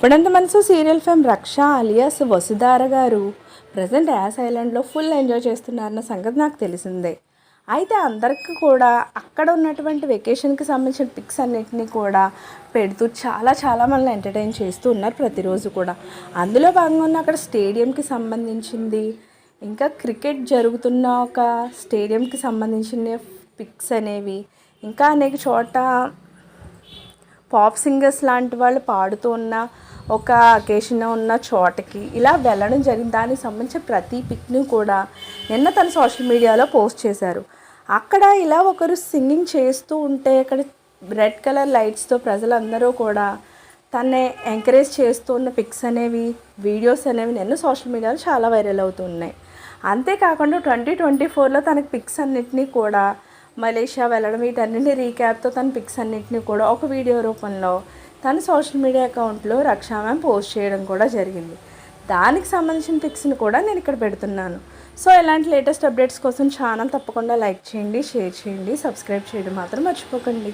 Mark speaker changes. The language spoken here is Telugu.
Speaker 1: ఇప్పుడంత మనసు serial fame Raksha alias Vasudhara గారు ప్రజెంట్ యాస్ ఐలాండ్లో ఫుల్ ఎంజాయ్ చేస్తున్నారన్న సంగతి నాకు తెలిసిందే. అయితే అందరికీ కూడా అక్కడ ఉన్నటువంటి వెకేషన్కి సంబంధించిన పిక్స్ అన్నిటినీ కూడా పెడుతూ చాలా చాలా మనల్ని ఎంటర్టైన్ చేస్తూ ఉన్నారు ప్రతిరోజు కూడా. అందులో భాగంగా ఉన్న అక్కడ స్టేడియంకి సంబంధించింది ఇంకా క్రికెట్ జరుగుతున్న ఒక స్టేడియంకి సంబంధించిన పిక్స్ అనేవి ఇంకా అనేక చోట పాప్ సింగర్స్ లాంటి వాళ్ళు పాడుతూ ఉన్న ఒక అకేషన్ ఉన్న చోటకి ఇలా వెళ్ళడం జరిగింది. దానికి సంబంధించిన ప్రతి పిక్ని కూడా నిన్న తన సోషల్ మీడియాలో పోస్ట్ చేశారు. అక్కడ ఇలా ఒకరు సింగింగ్ చేస్తూ ఉంటే అక్కడ రెడ్ కలర్ లైట్స్తో ప్రజలందరూ కూడా తన్నే ఎంకరేజ్ చేస్తూ ఉన్న పిక్స్ అనేవి వీడియోస్ అనేవి నిన్న సోషల్ మీడియాలో చాలా వైరల్ అవుతున్నాయి అంతేకాకుండా ట్వంటీ ట్వంటీ ఫోర్లో తనకి పిక్స్ అన్నిటినీ కూడా మలేషియా వెళ్ళడం వీటన్నింటి రీక్యాప్తో తన పిక్స్ అన్నింటినీ కూడా ఒక వీడియో రూపంలో తన సోషల్ మీడియా అకౌంట్లో రక్షా మ్యామ్ పోస్ట్ చేయడం కూడా జరిగింది. దానికి సంబంధించిన పిక్స్ని కూడా నేను ఇక్కడ పెడుతున్నాను. సో ఇలాంటి లేటెస్ట్ అప్డేట్స్ కోసం ఛానల్ తప్పకుండా లైక్ చేయండి షేర్ చేయండి సబ్స్క్రైబ్ చేయడం మాత్రం మర్చిపోకండి.